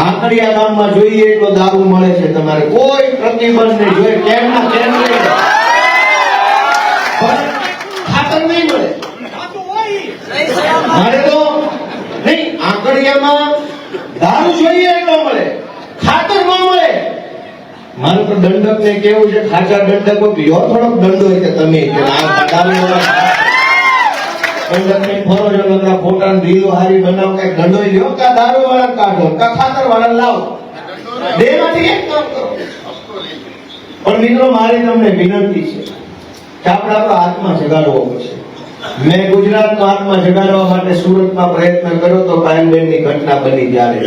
આંકડિયા ગામમાં જોઈએ એટલો દારૂ મળે છે તમારે. કોઈ પ્રતિબંધ નહીં. જોઈએ કેમ ના કેમ નહીં ખાતર નહીં મળે. મારે તો નહીં આંકડિયામાં દારૂ જોઈએ એટલો મળે. ખાતર ન મળે. મારે તો દંડક ને કેવું છે? ખાચા દંડકો લ્યો થોડોક દંડો હોય કે તમે, કે આ દારૂ ફરો બનાવો કઈ કામ કરો. પણ મિત્રો, મારી સુરતમાં પ્રયત્ન કર્યો તો પાયલબેનની ઘટના બની ત્યારે.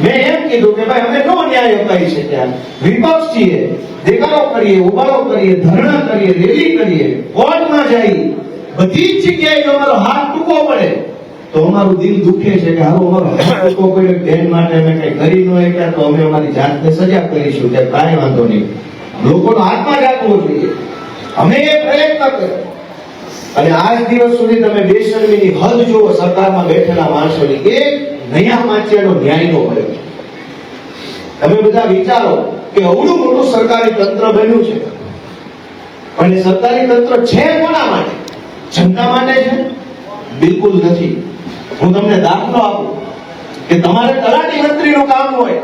મેં એમ કીધું કે ભાઈ અમે નો ન્યાય અપાઈ છે ત્યાં. વિપક્ષ છીએ, દેખાડો કરીએ ઉબાડો કરીએ, ધરણા કરીએ, રેલી કરીએ કોર્ટમાં જઈએ. બધી જ જગ્યાએ જો અમારો હાથ ટૂંકો પડે, તો અમારું દિલ દુખે છે કે હાલો, અમારો હાથ ટૂંકો પડ્યો બેન માટે અમે કઈ કરી ન શક્યા, તો અમે અમારી જાતને સજા કરીશું કે કાંઈ વાંધો નહીં. લોકોનો હાથમાં જાગવો જોઈએ. અમે એ પ્રયત્ન કર્યો. અને આજ દિવસ સુધી તમે બેશરમીની હદ જુઓ, સરકારમાં બેઠેલા માણસોની, એક નયા માચિયાનો ન્યાય નો મળ્યો. તમે બધા વિચારો કે અવડું મોટું સરકારી તંત્ર બન્યું છે. પણ સરકારી તંત્ર છે કોના માટે? જનતા માટે છે? બિલકુલ નથી. હું તમને દાખલો આપું કે તમારે તલાટી મંત્રીનું કામ હોય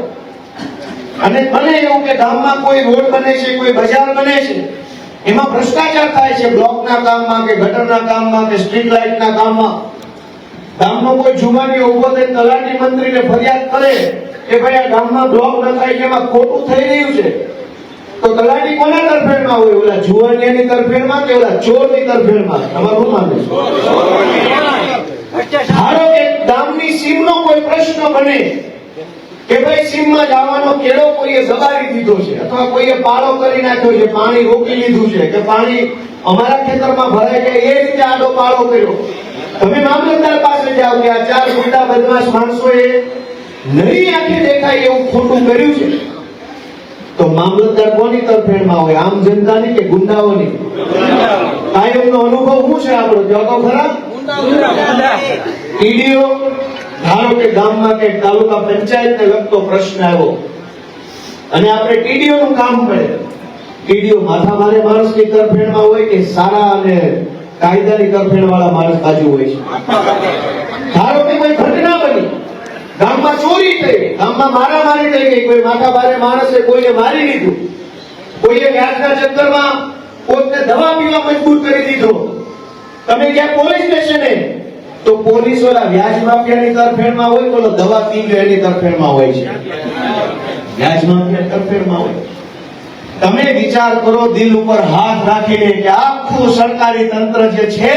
અને બને એવું કે ગામમાં કોઈ રોડ બને છે, કોઈ બજાર બને છે, એમાં ભ્રષ્ટાચાર થાય છે બ્લોકના કામમાં કે ગટરના કામમાં કે સ્ટ્રીટ લાઇટના કામમાં. ગામનો કોઈ જુમાની ઊભો થઈ તલાટી મંત્રીને ફરિયાદ કરે કે ભાઈ આ ગામમાં બ્લોક નખાય છે એમાં ખોટું થઈ રહ્યું છે. તો તલાટી કોના તરફેણમાં હોય? ઓલા જુવાનિયાની તરફેણમાં કે ઓલા ચોરની તરફેણમાં? તમારું શું ધારો કે ગામની સીમનો કોઈ પ્રશ્ન બને કે ભાઈ સીમમાં જવાનો કેળો કોઈએ દબાવી દીધો છે અથવા કોઈએ પાળો કરી નાખ્યો છે, પાણી રોકી લીધું છે કે પાણી અમારા ખેતરમાં ભરાય છે, એ રીતે આડો પાળો કર્યો. તમે મામલતદાર પાસે જાઓ કે આ ચાર મોટા બદમાશ માણસોએ નહીં આંખે દેખાય એવું ખોટું કર્યું છે. તો મામલતદાર કોની તરફેણમાં હોય, આમ જનતાની કે ગુંડાઓની? કાયમનો અનુભવ શું છે આપણો? જવાબો ખરા? ટીડીઓ, ધારો કે ગામમાં કે તાલુકા પંચાયતને લગતો પ્રશ્ન આવ્યો. અને આપણે ટીડીઓ નું કામ પડે. ટીડીઓ માથા મારે માણસની તરફેણમાં હોય કે સારા અને કાયદાની તરફેણ વાળા માણસ બાજુ હોય છે? ધારો કે કોઈ ઘટના બની. ગામમાં ચોરી થઈ. ગામમાં મારામારી થઈ ગઈ. કોઈ માથા ભારે માણસે કોઈને મારી દીધું કોઈએ વ્યાજના ચક્કરમાં કોઈને દવા પીવા મજબૂર કરી દીધો. તમે ગયા પોલીસ સ્ટેશને? તો પોલીસવાળા વ્યાજ માફિયાની તરફેણમાં હોય, બોલો, દવા પી લે, એની તરફેણમાં હોય છે. વ્યાજ માફિયા તરફેણમાં હોય. તમે વિચાર કરો, દિલ ઉપર હાથ રાખીને કે આખું સરકારી તંત્ર જે છે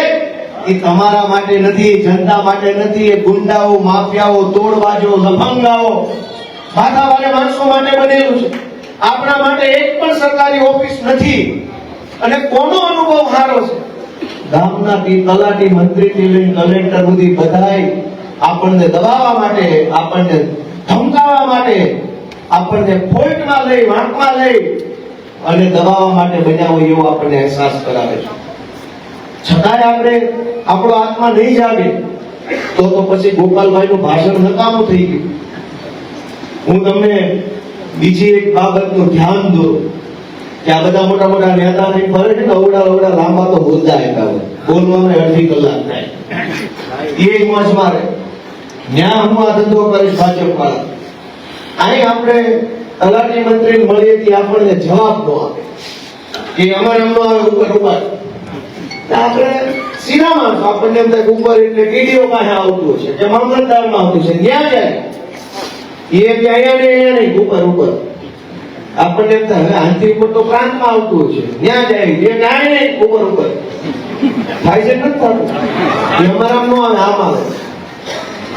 એ તમારા માટે નથી જનતા માટે નથી, એ ગુંડાઓ, માફિયાઓ, તોડવાજો લફંગાઓ માથાવાળા માણસો માટે બનેલું છે. આપણા માટે એક પણ સરકારી ઓફિસ નથી. અને કોનો અનુભવ સારો છે? ગામના તલાટી મંત્રીથી લઈને કલેક્ટર સુધી બધાય આપણને દબાવવા માટે, આપણને ધમકાવવા માટે, આપણને ફોલ્ટમાં લઈ, વાંકમાં લઈ અને દબાવવા માટે બન્યા હોય એવો આપણને અહેસાસ કરાવે છે. છતાંય આપણે આપણો આત્મા નહીં જાગે, તો તો પછી ગોપાલભાઈનું ભાષણ નકામું થઈ ગયું. હું તમને બીજી એક બાબતનું ધ્યાન દોરું કે આ બધા મોટા મોટા નેતા થઈ ફરે છે ને અવડા અવડા લાંબા તો બોલતા હતા હોય. બોલવામાં અડધી કલાક થાય. એ મોજ મારે. ન્યા હું આ ધંધો કરીશ ભાજપ વાળા અહીં આપણે તલાટી મંત્રી મળીએ તે આપણને જવાબ નો આપે. કે અમારે આવે ઉપર ઉપર આપણે આપણને એમ એ એ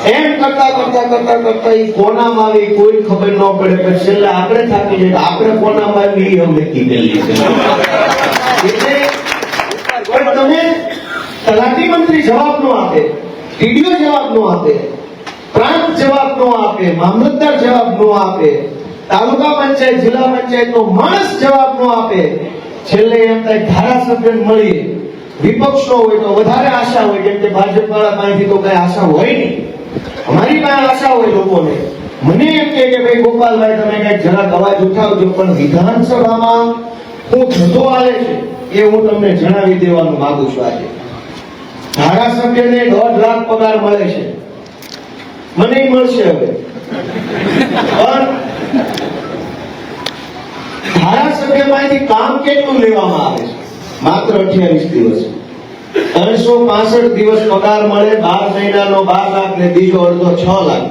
એ કરતા કરતા કરતા કરતા ઈ કોનામાં આવી કોઈ ખબર ન પડે, પણ છેલ્લે આપણે થાકી જાય આપણે કોનામાં આવી ઈ અમને કીધેલી છે. તમે તલાટી મંત્રી જવાબ નો આપે, ટીડીઓ જવાબ નો આપે, પ્રાંત જવાબ નો આપે, મામલતદાર જવાબ નો આપે, તાલુકા પંચાયત, જિલ્લા પંચાયત નો માણસ જવાબ નો આપે. છેલ્લે એમ થાય ધારાસભ્ય મળીએ. વિપક્ષ નો હોય તો વધારે આશા હોય, કેમ કે ભાજપ વાળા પાસેથી તો કઈ આશા હોય નહીં. અમારી પાસે આશા હોય લોકોને. મને એમ કે ભાઈ ગોપાલભાઈ, તમે કંઈક જરાક અવાજ ઉઠાવજો, પણ વિધાનસભામાં હું થતો આવે છે એ હું તમને જણાવી દેવાનું માંગુ છું આજે. ધારાસભ્યને દોઢ લાખ પગાર મળે છે. મને મળશે હવે. પણ ધારાસભ્યમાંથી કામ કેટલું લેવામાં આવે છે? માત્ર અઠ્યાવીસ દિવસ. ત્રણસો પાસઠ દિવસ પગાર મળે, બાર મહિનાનો બાર લાખ ને બીજો અડધો છ લાખ.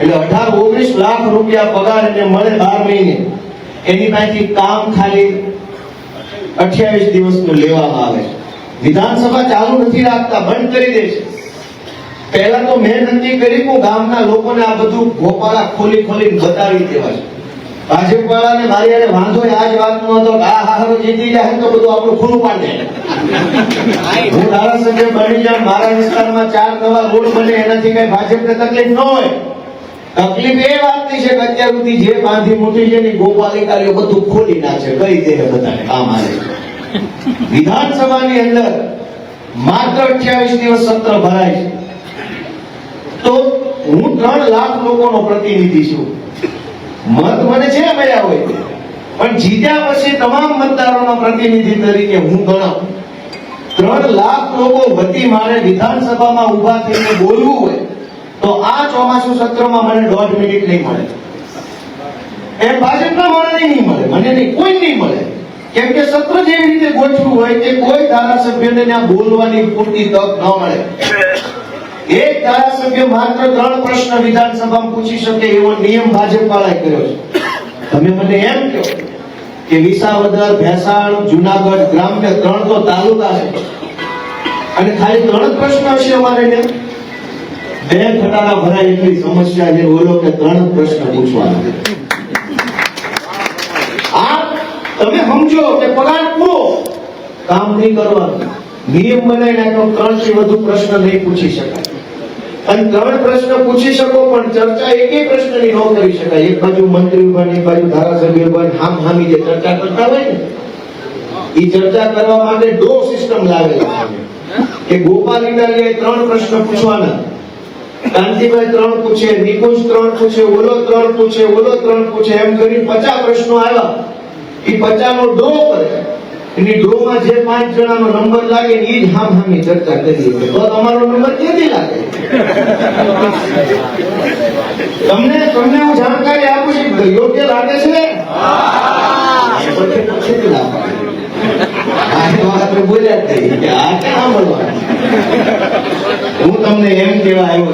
એટલે અઢાર, ઓગણીસ લાખ રૂપિયા પગાર એને મળે બાર મહિને. એની પાસેથી કામ ખાલી અઠ્યાવીસ દિવસનું લેવામાં આવે વિધાનસભા ચાલુ નથી રાખતા, બંધ કરી દે છે. પહેલા તો મેં નક્કી કરી હું ગામના લોકોને આ બધું ગોપાળા ખોલી ખોલી બતાવી દેવા છે. ભાજપ મારી અને વાંધો આ જ વાતનો હતો આ હારો જીતી જાય તો બધું આપણું ખુલ્લું પાડી હું ધારાસભ્ય બની જાય મારા વિસ્તારમાં ચાર નવા રોડ બને, એનાથી કઈ ભાજપને તકલીફ ન હોય. તકલીફ એ વાતની છે કે અત્યાર સુધી જે બાંધી મોટી છે ને ગોપાલિકારીઓ બધું ખોલી નાખે કઈ દે બધાને, કામ આવે વિધાનસભાની અંદર માત્ર અઠ્યાવીસ દિવસ સત્ર ભરાય છે. તો હું ત્રણ લાખ લોકોનો પ્રતિનિધિ છું. મત મને છે મળ્યા હોય. પણ જીત્યા પછી તમામ મતદારોનો પ્રતિનિધિ તરીકે હું ગણાવ. ત્રણ લાખ લોકો વતી મારે વિધાનસભામાં ઊભા થઈને બોલવું હોય. તો આ ચોમાસુ સત્રમાં મને દોઢ મિનિટ નહીં મળે. એ ભાજપના માણસને નહીં મળે, મને નહીં કોઈ નહીં મળે. કેમ કે સત્ર જેવી રીતે ગોઠવું હોય તે કોઈ ધારાસભ્યને ત્યાં બોલવાની પૂરતી તક ન મળે. એક ધારાસભ્ય માત્ર ત્રણ પ્રશ્ન વિધાનસભામાં પૂછી શકે એવો નિયમ ભાજપ વાળાએ કર્યો છે. તમે મને એમ કહો કે વિસાવદર, ભેસાણ, જુનાગઢ ગ્રામ્ય ત્રણ તો તાલુકા છે. અને ખાલી ત્રણ જ પ્રશ્ન હશે અમારે ને બે ખટારા ભરાય એટલી સમસ્યા છે, બોલો કે ત્રણ પ્રશ્ન પૂછવાના. તમે સમજો કે પગાર પૂરો. કામ નહીં કરવાનું. નિયમ બનાવી નાખ્યો ત્રણથી વધુ પ્રશ્ન નહીં પૂછી શકાય. અને ત્રણ પ્રશ્ન પૂછી શકો, પણ ચર્ચા એકે પ્રશ્નની ન કરી શકાય. એક બાજુ મંત્રી ઊભા એક બાજુ ધારાસભ્ય ઊભા હામ હામી જે ચર્ચા કરતા હોય ને એ ચર્ચા કરવા માટે ડો સિસ્ટમ લાવેલા છે. કે ગોપાલ ઇટાલિયાએ ત્રણ પ્રશ્ન પૂછવાના. કાંતિભાઈ ત્રણ પૂછે નિકુંજ ત્રણ પૂછે ઓલો ત્રણ પૂછે ઓલો ત્રણ પૂછે એમ કરી પચાસ પ્રશ્નો આવ્યા. એ પચાસ નો ડો કરે. એની ડોમાં જે પાંચ જણાનો નંબર લાગે એ જ હામ હામી ચર્ચા કરી તો તમારો નંબર ક્યાંથી લાગે? તમને તમને હું જાણકારી આપું છું યોગ્ય લાગે છે? પછી પૂછી હું તમને એમ કેવા આવ્યો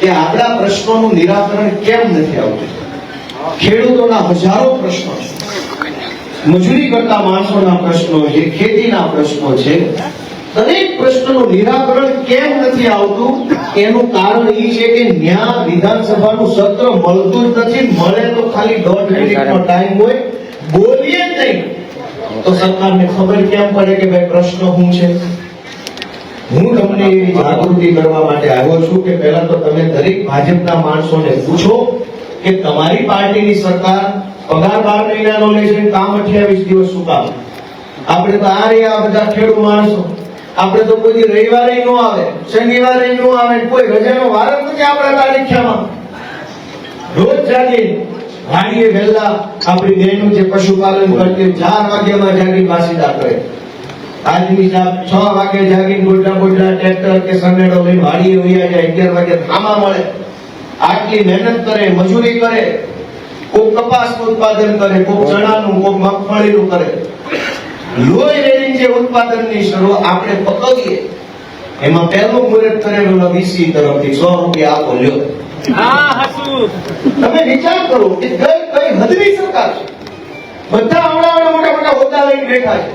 કે આપણા પ્રશ્નોનું નિરાકરણ કેમ નથી આવતું? ખેડૂતોના હજારો પ્રશ્નો મજૂરી કરતા માણસોના પ્રશ્નો છે, ખેતીના પ્રશ્નો છે. દરેક પ્રશ્નનું નિરાકરણ કેમ નથી આવતું? એનું કારણ એ છે કે ન્યા વિધાનસભાનું સત્ર મળતું જ નથી. મળે તો ખાલી દોઢ મિનિટનો ટાઈમ હોય. બોલીએ નહીં. તો સરકારને ખબર કેમ પડે કે ભાઈ પ્રશ્ન શું છે? હું તમને એવી જાગૃતિ કરવા માટે આવ્યો છું કે પહેલા તો તમે દરેક ભાજપના માણસોને પૂછો કે તમારી પાર્ટીની સરકાર પગાર બાર મહિનાનો લે છે, કામ અઠ્યાવીસ દિવસ શું કામ? આપણે તો આ રહ્યા બધા ખેડૂત માણસો. આપણે તો કોઈ રવિવારે ન આવે, શનિવારે નો આવે, કોઈ રજાનો વાર જ નથી આપણા તારીખ્યામાં. રોજ જાગી વાડીએ વહેલા આપણી બહેનો જે પશુપાલન કરતી ચાર વાગ્યામાં જાગી બાસીદા કરે. આજની સાહેબ છ વાગે જાગી ગોડા ગોડા ટ્રેક્ટર કે સનેડો લઈ વાડીએ વયા જાય, અગિયાર વાગે થામા મળે. આટલી મહેનત કરે, મજૂરી કરે કોક કપાસનું ઉત્પાદન કરે કોક ચણાનું કોક મગફળીનું કરે. લોહી રેડીને જે ઉત્પાદનની શરૂ આપણે પકવીએ, એમાં પહેલું મુહૂર્ત કરેલું વીસી તરફથી, સો રૂપિયા આપો લ્યો. તમે વિચાર કરો કે કઈ કઈ હદની સરકાર છે. બધા આવડા મોટા મોટા હોદ્દા લઈને બેઠા છે.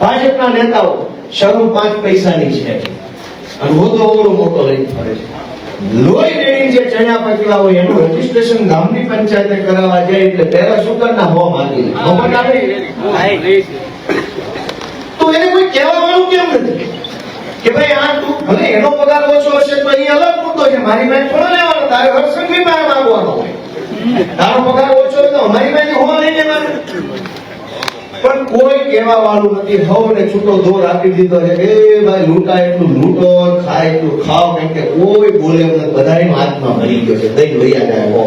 ભાજપના નેતાઓ શરૂ પાંચ પૈસાની છે. અને હોદ્દો ઓવડો મોટો લઈને ફરે છે. લોહી રેડીને જે ચણ્યા પકડા હોય એનું રજીસ્ટ્રેશન ગામની પંચાયતે કરાવવા જાય એટલે પહેલા શું ના હોવા માંગી તો એને કોઈ કહેવાનું કેમ નથી? કે ભાઈ આ તું ભલે એનો પગાર ઓછો હશે તો એ અલગ મુદ્દો છે. મારી પાસે થોડો લેવાનો તારે હરસંઘની પાસે માંગવાનો હોય. તારો પગાર ઓછો હોય તો અમારી પાસે હોવા નહીં લેવાનો? પણ કોઈ કહેવા વાળું નથી. હવને છૂટો દોર આપી દીધો છે. એ ભાઈ લૂંટા એટલું લૂંટો ખાય એટલું ખાવ કેમ કે કોઈ બોલે એમ નથી બધાની હાથમાં મરી ગયો છે. દઈ વૈયા જાય હો.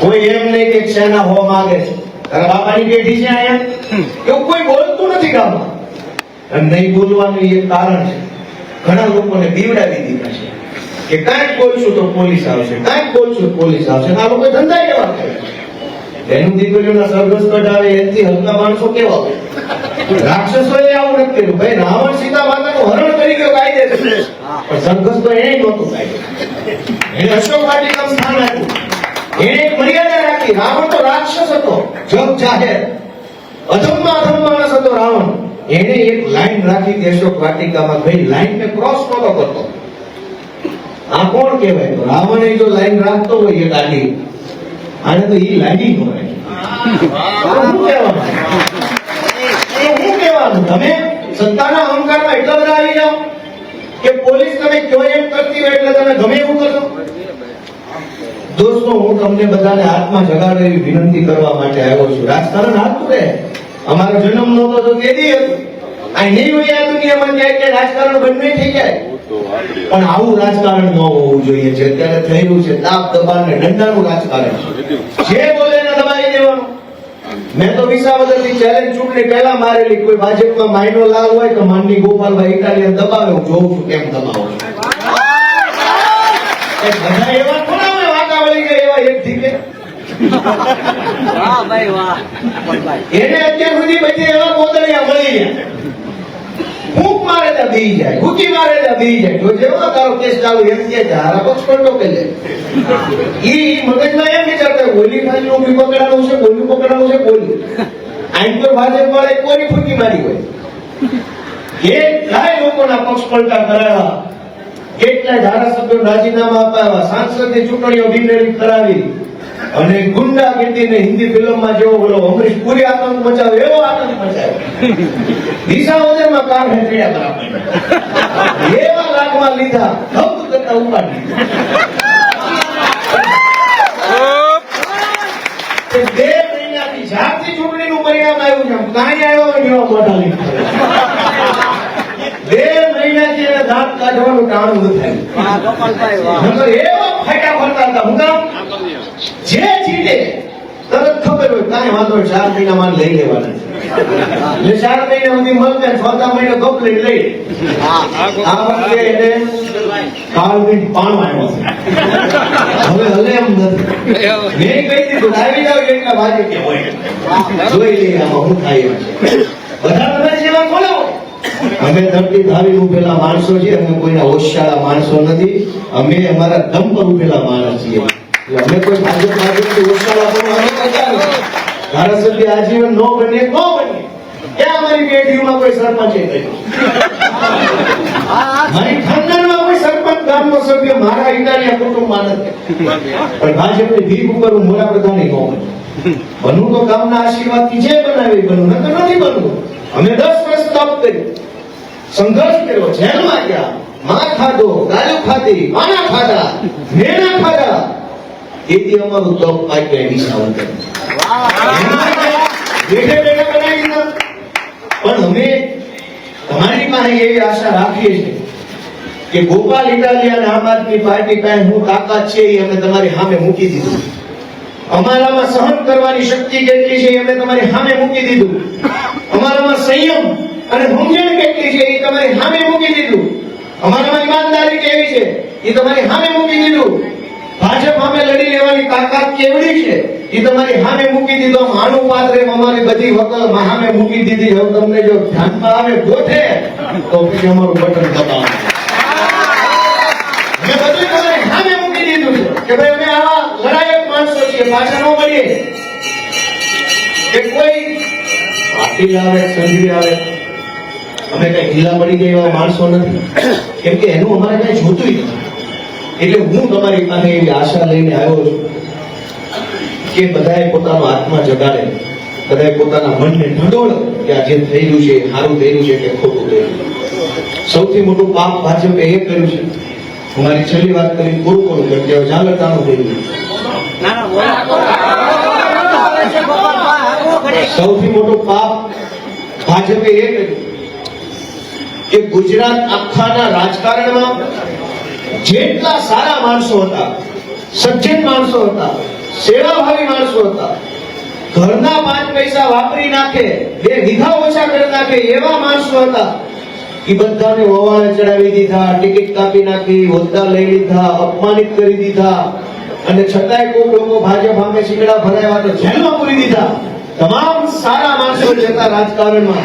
કોઈ એમ નહીં કે શેના હો માગે છે. તારા બાપાની પેઢી છે અહીંયા? એવું કોઈ બોલતું નથી ગામમાં. અને નહીં બોલવાનું એ કારણ છે. ઘણા લોકોને બીવડાવી દીધા છે કે કાંઈક બોલશું તો પોલીસ આવશે, કાંઈક બોલશું પોલીસ આવશે. આ લોકો ધંધા એવા હલકા માણસો કેવા નથી રાવણ સીતા માતાનું હરણ કરી કાયદે પણ સરઘસ એને નહોતું કાઢ્યું. એને એને રાવણ તો રાક્ષસ હતો, જગ જાહેર. અધમમાં અધમ માણસ હતો રાવણ. એને એક લાઈન રાખી અશોક વાટિકામાં ભાઈ લાઈનને ક્રોસ નતો કરતો આ કોણ કહેવાય? તો રાવણે જો લાઈન રાખતો હોય એ ગાડી આને તો એ લાઈન સત્તાના અહંકારમાં એટલા બધા આવી જાઓ કે પોલીસ તમે કયો હોય એટલે તમે ગમે એવું કરશો. દોસ્તો, હું તમને બધાને હાથમાં જગાડો એવી વિનંતી કરવા માટે આવ્યો છું. રાજકારણ હાથું રહે. અમારો જન્મ નહોતો તો તેથી હતું. અહીં હોય આ દુનિયામાં જાય કે રાજકારણ બંને થઈ જાય. પણ આવું રાજકારણ ન હોવું જોઈએ. છે અત્યારે થઈ રહ્યું છે તાપ દબાણ ને દંડાનું રાજકારણ જે બોલે ને દબાવી દેવાનું. મેં તો વિસાવદરથી ચેલેન્જ ચૂંટણી પહેલા મારેલી. કોઈ ભાજપમાં માઇનો લાલ હોય તો માનની ગોપાલભાઈ ઇટાલિયન દબાવે. હું જોઉં છું કેમ દબાવો બધા એવા થોડા વાંકા ગયા એવા એક ઠીકે વાહ ભાઈ વાહ. ભાઈ. એને અત્યાર સુધી પછી એવા કોતળિયા મળી ગયા. ફૂંક મારે ત્યાં બી જાય હુકી મારે ત્યાં બી જાય. જો જેવો તારો કેસ ચાલુ એમ કે છે, હારા પક્ષ કોણ ટોકે લે ઈ મગજમાં એમ વિચારતા હોય, ઓલી નું બી પકડાવું છે ઓલું પકડાવું છે ઓલું આમ તો ભાજપ વાળાએ કોની ફૂંકી મારી હોય? કેટલાય લોકોના પક્ષ પલટા કરાવ્યા કેટલાય ધારાસભ્યો રાજીનામા અપાવ્યા સાંસદની ચૂંટણીઓ કરાવી. અને ગુંડાગીર્દીને હિન્દી ફિલ્મમાં જેવો બોલો અમરીશ પુરી આતંક મચાવ્યો એવો આતંક મચાવ્યો દિશાવદરમાં કાર હેઠળ્યા બરાબર. એવા લાગમાં લીધા હક કરતા ઉપાડી બે મહિનાથી જ્યારથી ચૂંટણીનું પરિણામ આવ્યું છે કાંઈ આવ્યો એવા મોઢા લીધા. બે મહિનાથી એને દાંત કાઢવાનું ટાણું થયું એવા ફાટા ફરતા હતા હું જે જીતે, તરત ખબર હોય, કાંઈ વાંધો ચાર મહિનામાં લઈ લેવાના છે. અમે ધરતી ધારી ઉભેલા માણસો છીએ, અમે કોઈના હોશિયાળા માણસો નથી. અમે અમારા દમ પર ઉભેલા માણસ છીએ. એટલે અમે કોઈ ભાજપ અમે કરતા નથી. ધારાસભ્ય આજીવન ન બને ન બને. તો ગામના આશીર્વાદથી જે બનાવે બનવું નકર નથી બનવું અમે દસ વર્ષ તપ કર્યું. સંઘર્ષ કર્યો, જેલમાં ગયા. ખાધો પાના ખાધા, મેણા ખાધા. તેથી અમારું બેઠે બેઠે બનાવી દીધા પણ અમે તમારી પાસે એવી આશા રાખીએ છીએ કે ગોપાલ ઇટાલિયા અને આમ આદમી પાર્ટી પાસે હું તાકાત છે એ અમે તમારી સામે મૂકી દીધું. અમારામાં સહન કરવાની શક્તિ કેટલી છે એ અમે તમારી સામે મૂકી દીધું. અમારામાં સંયમ અને સમજણ કેટલી છે એ તમારી સામે મૂકી દીધું. અમારામાં ઈમાનદારી કેવી છે એ તમારી સામે મૂકી દીધું. ભાજપ સામે લડી લેવાની તાકાત કેવડી છે? એ તમારી સામે મૂકી દીધો આમ આનું અમારી બધી વકલ સામે મૂકી દીધી. હવે તમને જો ધ્યાનમાં આવે, ગોઠે, તો પછી અમારું બટન દબાવો. મૂકી દીધું કે ભાઈ, અમે લડાયક માણસો છીએ, પાછા ન મળીએ. કોઈ આવે, સંઘવી આવે, અમે કઈ ઢીલા પડી ગયા એવા માણસો નથી. કેમ કે એનું અમારે કઈ જોતું નથી. એટલે હું તમારી પાસે એવી આશા લઈને આવ્યો છું કે બધાએ પોતાનો આત્મા જગાડે, બધાએ પોતાના મનને ઢંઢોળે કે આ જે થઈ છે સારું થઈ છે કે ખોટું થઈ સૌથી મોટું પાપ ભાજપે એ કર્યું છે. હું મારી છેલ્લી વાત કરી કેમ કે હવે થઈ સૌથી મોટું પાપ ભાજપે એ કર્યું કે ગુજરાત આખાના રાજકારણમાં જેટલા સારા માણસો હતા, સજ્જન માણસો હતા, સેવાભાવી માણસો હતા, ઘરના પાંચ પૈસા વાપરી નાખે, બે વીઘા ઓછા કરી નાખે એવા માણસો હતા એ બધાને ઓવાળે ચડાવી દીધા, ટિકિટ કાપી નાખી, હોદ્દા લઈ લીધા, અપમાનિત કરી દીધા. અને છતાંય કોઈ લોકો ભાજપ સામે શીકડા ભરાયા તો જેલમાં પૂરી દીધા. તમામ સારા માણસો જતા રાજકારણમાં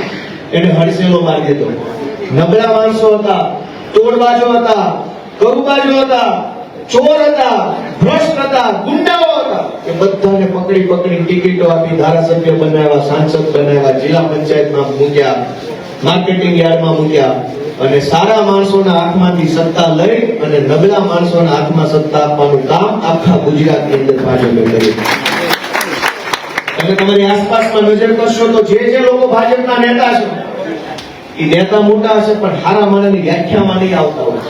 એને હડસેલો મારી દીધો. નબળા માણસો હતા, તોડબાજો હતા. કરુબાજો હતા, ચોર હતા, ભ્રષ્ટ હતા, ગુંડાઓ હતા. એ બધાને પકડી પકડી ટિકિટો આપી ધારાસભ્ય બનાવ્યા, સાંસદ બનાવ્યા, જિલ્લા પંચાયતમાં મૂક્યા, માર્કેટિંગ યાર્ડમાં મૂક્યા અને સારા માણસોના હાથમાંથી સત્તા લઈ અને નબળા માણસોના હાથમાં સત્તા આપવાનું કામ આખા ગુજરાતની અંદર ભાજપે કર્યું. તમે તમારી આસપાસમાં નજર કરશો તો જે જે લોકો ભાજપના નેતા છે એ નેતા મોટા હશે પણ હારા માણાની વ્યાખ્યામાં નહીં આવતા હોય.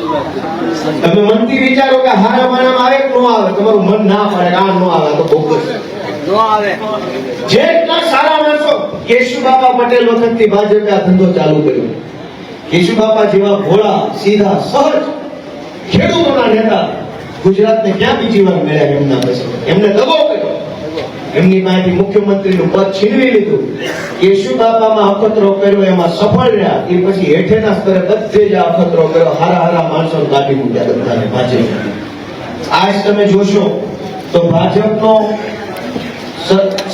તમે મનથી વિચારો કે હારા માણામાં આવે કે ન આવે? તમારું મન ના પડે આ ન આવે તો બોગસ. જેટલા સારા માણસો કેશુબાપા પટેલ વખતથી ભાજપે આ ધંધો ચાલુ કર્યો. કેશુબાપા જેવા ભોળા સીધા સહજ ખેડૂતોના નેતા ગુજરાતને ક્યાં બીજી વાર મળ્યા એમના પછી? એમને દગો કર્યો. એમની પાસેથી મુખ્યમંત્રીનું પદ છીનવી લીધું. કેશુબાપામાં અખતરો કર્યો, એમાં સફળ રહ્યા. એ પછી હેઠેના સ્તરે બધે જ અખતરો કર્યો. હારા હારા માણસો કાઢી મૂક્યા બધાને, ભાજપ. આજ તમે જોશો, તો ભાજપનો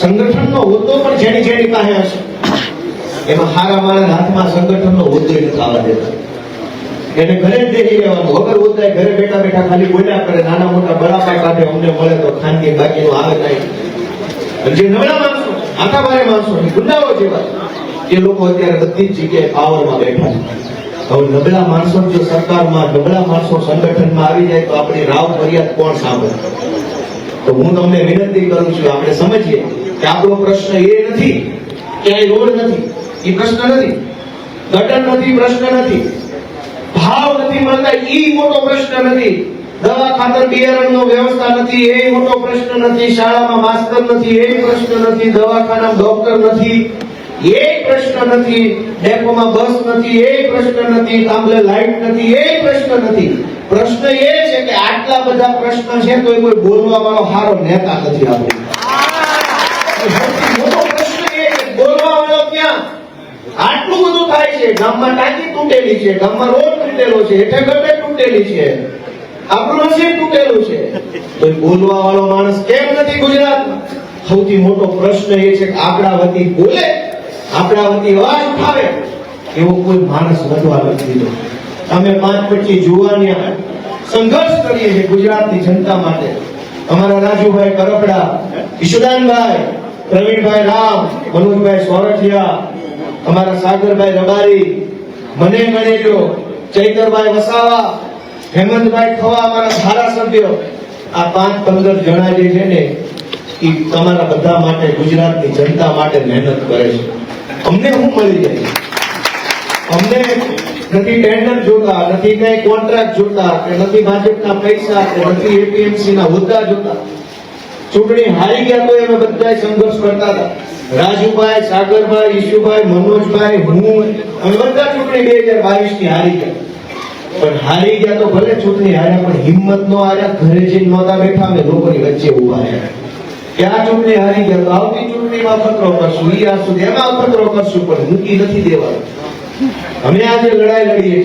સંગઠનનો હોદ્દો પણ જેની જેની પાસે હશે. એમાં હારા મારા હાથમાં સંગઠનનો હોદ્દો નથી આવવા દેતા. એને ઘરે જ દેખી લેવાનું વગર હોદ્દા ઘરે બેઠા બેઠા ખાલી બોલ્યા કરે. નાના મોટા બરાબર કાઢે અમને મળે તો ખાનગી બાકીનું આવે નહીં જે નબળા માણસો, આખા ભારે માણસો ગુંડાઓ જેવા, એ લોકો અત્યારે બધી જ જગ્યાએ પાવરમાં બેઠા છે. હવે નબળા માણસો જો સરકારમાં, નબળા માણસો સંગઠનમાં આવી જાય તો આપણી રાવ ફરિયાદ કોણ સાંભળે? તો હું તમને વિનંતી કરું છું, આપણે સમજીએ કે આપણો પ્રશ્ન એ નથી કે આ રોડ નથી, એ પ્રશ્ન નથી. ગટર નથી, પ્રશ્ન નથી. ભાવ નથી મળતા એ મોટો પ્રશ્ન નથી. દવા ખાતર બિયારણનો વ્યવસ્થા નથી, એ મોટો પ્રશ્ન નથી, શાળામાં માસ્તર નથી, એ પ્રશ્ન નથી દવાખાના ડોક્ટર નથી, એ પ્રશ્ન નથી, ડેપોમાં બસ નથી, એ પ્રશ્ન નથી કામલે લાઈટ નથી, એ પ્રશ્ન નથી. પ્રશ્ન એ છે કે આટલા બધા પ્રશ્ન છે તો એ કોઈ બોલવા વાળો સારો નેતા નથી આપણો. આટલું બધું થાય છે, ગામમાં ટાંકી તૂટેલી છે, ગામમાં રોડ તૂટેલો છે, હેઠે ગટર તૂટેલી છે. આપણું નસીબ તૂટેલું છે. તો બોલવા વાળો માણસ કેમ નથી ગુજરાતમાં? સૌથી મોટો પ્રશ્ન એ છે કે આપણા વતી બોલે આપણા વતી અવાજ ઉઠાવે, એવો કોઈ માણસ વધવા નથી દીધો. અમે પાંચ પછી જુવાનિયા સંઘર્ષ કરીએ છીએ ગુજરાતની જનતા માટે. અમારા રાજુભાઈ કરપડા ઈશુદાનભાઈ પ્રવીણભાઈ રામ, મનોજભાઈ સોરઠિયા અમારા સાગરભાઈ રબારી, મને ગણેજો, ચૈતરભાઈ વસાવા હેમંતભાઈ ખવા અમારા ધારાસભ્યો. આ પાંચ પંદર જણા જે છે ને એ તમારા બધા માટે, ગુજરાતની જનતા માટે મહેનત કરે છે. અમને શું મળી જાય? અમને નથી ટેન્ડર જોતા, નથી કઈ કોન્ટ્રાક્ટ જોતા, કે નથી ભાજપના પૈસા, કે નથી એપીએમસી ના હોદ્દા જોતા. ચૂંટણી હારી ગયા તો અમે બધા સંઘર્ષ કરતા હતા. રાજુભાઈ, સાગરભાઈ, ઈશુભાઈ, મનોજભાઈ, હું, અમે બધા ચૂંટણી બે હજાર બાવીસની હારી ગયા. પણ હારી ગયા તો ભલે ચૂંટણી હાર્યા પણ હિંમત નો હાર્યા ઘરે જઈને નહોતા બેઠા અમે લોકોની વચ્ચે ઊભા રહ્યા. કે ચૂંટણી હારી ગયા તો આવતી ચૂંટણીમાં અખતરો કરશું, ઈ આ સુધી, એમાં અખતરો કરશું, પણ મૂકી નથી દેવાનું અમે આજે લડાઈ લડીએ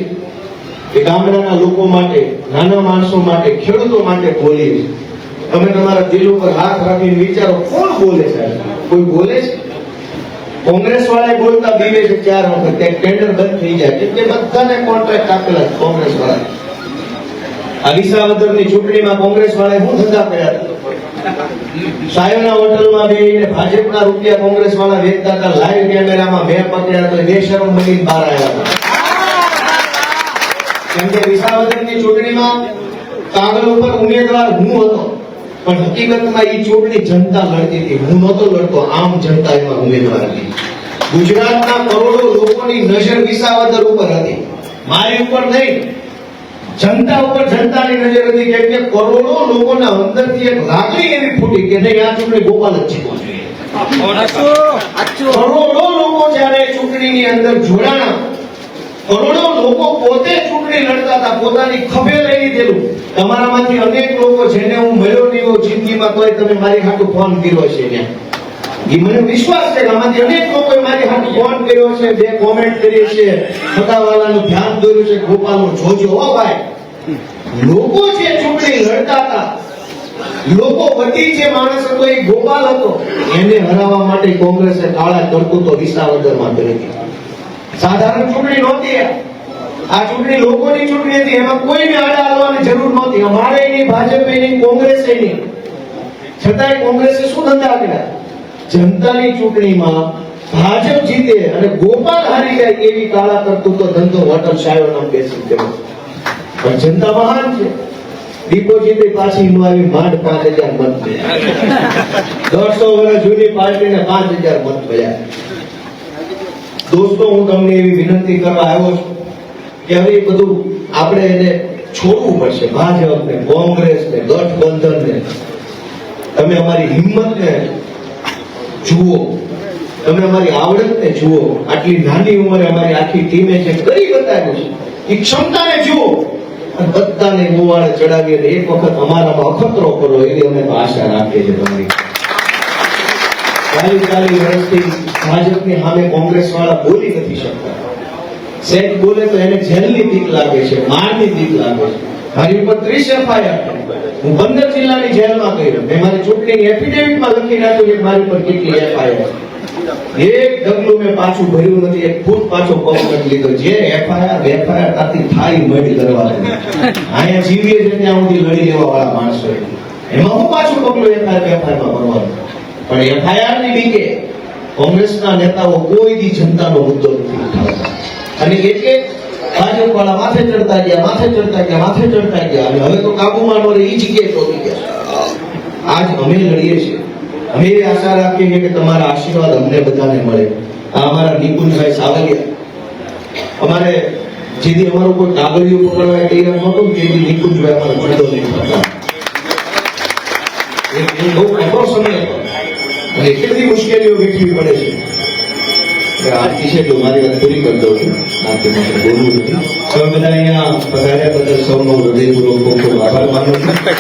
છીએ. ગામડાના લોકો માટે, નાના માણસો માટે, ખેડૂતો માટે બોલીએ છીએ. તમે તમારા દિલ ઉપર હાથ રાખીને વિચારો, કોણ બોલે છે કોઈ બોલે છે? કોંગ્રેસ વાળા બોલતા બીવે છે ચાર વખત. કે ટેન્ડર બંધ થઈ જાય. કેમ કે બધાને કોન્ટ્રાક્ટ આપેલા કોંગ્રેસ વાળા આ વિસાવદરની ચૂંટણીમાં કોંગ્રેસ વાળાએ શું ધંધા કર્યા સાયોના હોટલમાં બેહીને ભાજપના રૂપિયા કોંગ્રેસ વાળા વેચતા હતા. લાઈવ કેમેરામાં મેં પકડ્યા તો બે શરમ બનીને બહાર આવ્યા હતા. કેમ કે વિસાવદરની ચૂંટણીમાં કાગળ ઉપર ઉમેદવાર હું હતો. પણ હકીકતમાં એ ચૂંટણી જનતા લડતી હતી. હું નહોતો લડતો આમ જનતા એમાં ઉમેદવાર હતી. ગુજરાતના કરોડો લોકોની નજર વિસાવદર ઉપર હતી. મારી ઉપર નહીં. જનતા ઉપર જનતાની નજર હતી કેમ કે કરોડો લોકોના અંદરથી એક લાગણી એવી ફૂટી કે નહીં આ ચૂંટણી ગોપાલ જ જીતવો જોઈએ. કરોડો લોકો જ્યારે ચૂંટણીની અંદર જોડાણા કરોડો લોકો પોતે ચૂંટણી લડતા હતા, પોતાની ખભે લઈ લીધેલું. તમારામાંથી અનેક લોકો જેને હું મળ્યો નહીં હોઉં જિંદગીમાં, તોય તમે મારી હાટુ ફોન કર્યો છે એ મને વિશ્વાસ છે આમાંથી અનેક લોકોએ મારી હાટુ ફોન કર્યો છે બે કોમેન્ટ કરી છે ફટાવાલાનું ધ્યાન દોર્યું છે, ગોપાલનું જોજો. હો ભાઈ, લોકો જે ચૂંટણી લડતા હતા, લોકો વતી જે માણસ હતો, એ ગોપાલ હતો, એને હરાવવા માટે કોંગ્રેસે કાળા કરતૂતો વિસાવદરમાં કરી હતી સાધારણ ચૂંટણી નહોતી આ. ચૂંટણી લોકોની ચૂંટણી હતી, એમાં કોઈને આડા આવવાની જરૂર નહોતી. અમારે નહીં, ભાજપે નહીં, કોંગ્રેસે નહીં. છતાંય કોંગ્રેસે શું ધંધા કર્યા? જનતાની ચૂંટણીમાં ભાજપ જીતે અને ગોપાલ હારી જાય એવી કાળા કરતૂતો ધંધો હોટલ શાયો નામ બેસી ગયો. પણ જનતા મહાન છે. ડિપોઝિટ પાછી નો માંડ પાંચ હજાર મત મળ્યા દોઢસો વર્ષ જૂની પાર્ટીને પાંચ હજાર મત મળ્યા દોસ્તો, હું તમને એવી વિનંતી કરવા આવ્યો છું કે હવે એ બધું આપણે એને છોડવું પડશે. ભાજપને ને કોંગ્રેસ ને ગઠબંધન ને તમે અમારી હિંમતને જુઓ. તમે અમારી આવડતને જુઓ. આટલી નાની ઉંમરે અમારી આખી ટીમે જે કરી બતાવ્યું છે, એ ક્ષમતાને જુઓ. અને બધાને ગોવાળે ચડાવીએ એક વખત અમારામાં અખતરો કરો, એવી અમે આશા રાખીએ છીએ તમારી ચાલી ચાલી ભાજપની સામે કોંગ્રેસ વાળા બોલી નથી શકતા. સેટ બોલે તો એને જેલની બીક લાગે છે, મારની બીક લાગે છે. મારી ઉપર ત્રીસ એફઆઈઆર હું પંદર જિલ્લાની જેલમાં ગયો. મેં મારી ચૂંટણીની એફિડેવિટમાં લખી નાખ્યું છે મારી ઉપર કેટલી એફઆઈઆર. એક ડગલું મેં પાછું ભર્યું નથી, એક ફૂટ પાછો પગ નથી લીધો. જે એફઆઈઆર એફઆઈઆર તાથી થાય મળી કરવા અહીંયા જીવીએ છે ત્યાં સુધી લડી લેવા વાળા માણસો એમાં હું પાછું પગલું એફઆઈઆર એફઆઈઆરમાં ભરવાનું. પણ એફઆઈઆરની બીકે કોંગ્રેસના નેતાઓ કોઈ દી જનતાનો મુદ્દો નથી અને એટલે ભાજપ વાળા માથે ચડતા ગયા, માથે ચડતા ગયા, માથે ચડતા ગયા. અને હવે તો કાબુમાં નો એ જગ્યાએ પહોંચી ગયા. આજ અમે લડીએ છીએ. અમે એવી આશા રાખીએ છીએ કે તમારા આશીર્વાદ અમને બધાને મળે. આ અમારા નિકુંજભાઈ સાવલિયા. અમારે જેથી અમારું કોઈ કાગળિયું પકડવા તૈયાર નહોતું તેથી નિકુંજભાઈ અમારો પડદો નહીં. એ બહુ કઠોર સમય હતો. અને એટલી બધી મુશ્કેલીઓ વેઠવી પડે છે. આરતી છે તો મારી વાત પૂરી કરી દઉં છું. આરતી માટે બોલવું નથી. સૌ બધા અહીંયા પધાર્યા બદલ સૌનો હૃદયપૂર્વક ખૂબ ખૂબ આભાર માનું છું.